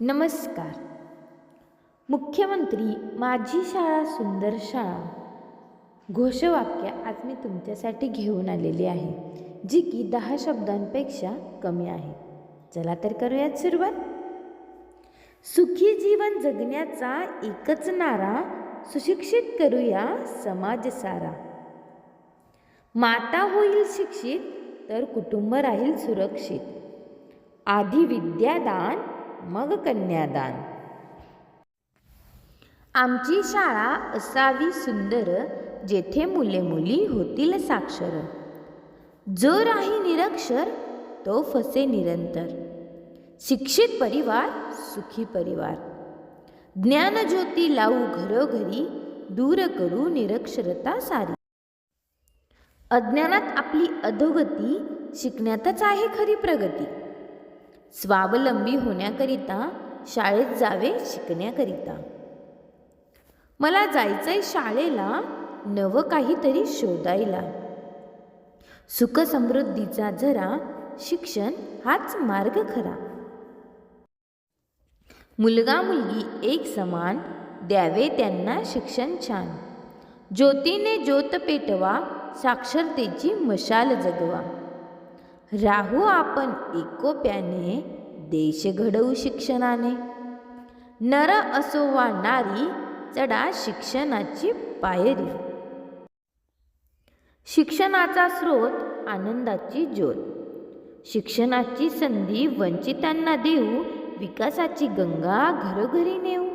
नमस्कार. मुख्यमंत्री माझी शाळा सुंदर शाळा. घोषवाक्य आज मी तुमच्यासाठी घेऊन आलेली आहे जी की दहा शब्दांपेक्षा कमी आहे. चला तर करूयात सुरुवात. सुखी जीवन जगण्याचा एकच नारा सुशिक्षित करूया समाज सारा. माता होईल शिक्षित तर कुटुंब राहील सुरक्षित. आधी विद्यादान मग कन्यादान. आमची शाळा असावी सुंदर जेथे मुले मुली होतील साक्षर. जो राही निरक्षर तो फसे निरंतर. शिक्षित परिवार सुखी परिवार. ज्ञानज्योती लावू घरोघरी दूर करू निरक्षरता सारी. अज्ञानात आपली अधोगती शिकण्यातच आहे खरी प्रगती. स्वावलंबी होण्याकरिता शाळेत जावे शिकण्याकरिता. मला जायचंय शाळेला नवं काहीतरी शोधायला. सुखसमृद्धीचा जरा शिक्षण हाच मार्ग खरा. मुलगा मुलगी एक समान द्यावे त्यांना शिक्षण छान. ज्योतीने ज्योत पेटवा साक्षरतेची मशाल जगवा. राहू आपण एकोप्याने देश घडवू शिक्षणाने. नर असो वा नारी चढा शिक्षणाची पायरी. शिक्षणाचा स्रोत आनंदाची ज्योत. शिक्षणाची संधी वंचितांना देऊ विकासाची गंगा घरोघरी नेऊ.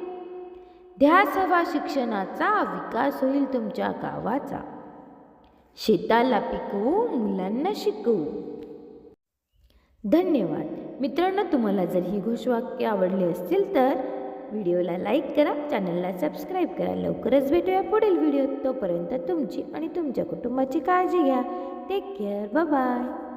ध्यास हवा शिक्षणाचा विकास होईल तुमच्या गावाचा. शेताला पिकवू मुलांना शिकवू. धन्यवाद. मित्रांनो तुम्हाला जर ही घोषवाक्य आवडली असतील तर व्हिडिओला लाईक करा चॅनलला सबस्क्राईब करा. लवकरच भेटूया पुढील व्हिडिओ तोपर्यंत तुमची आणि तुमच्या कुटुंबाची काळजी घ्या. Take care. बाय.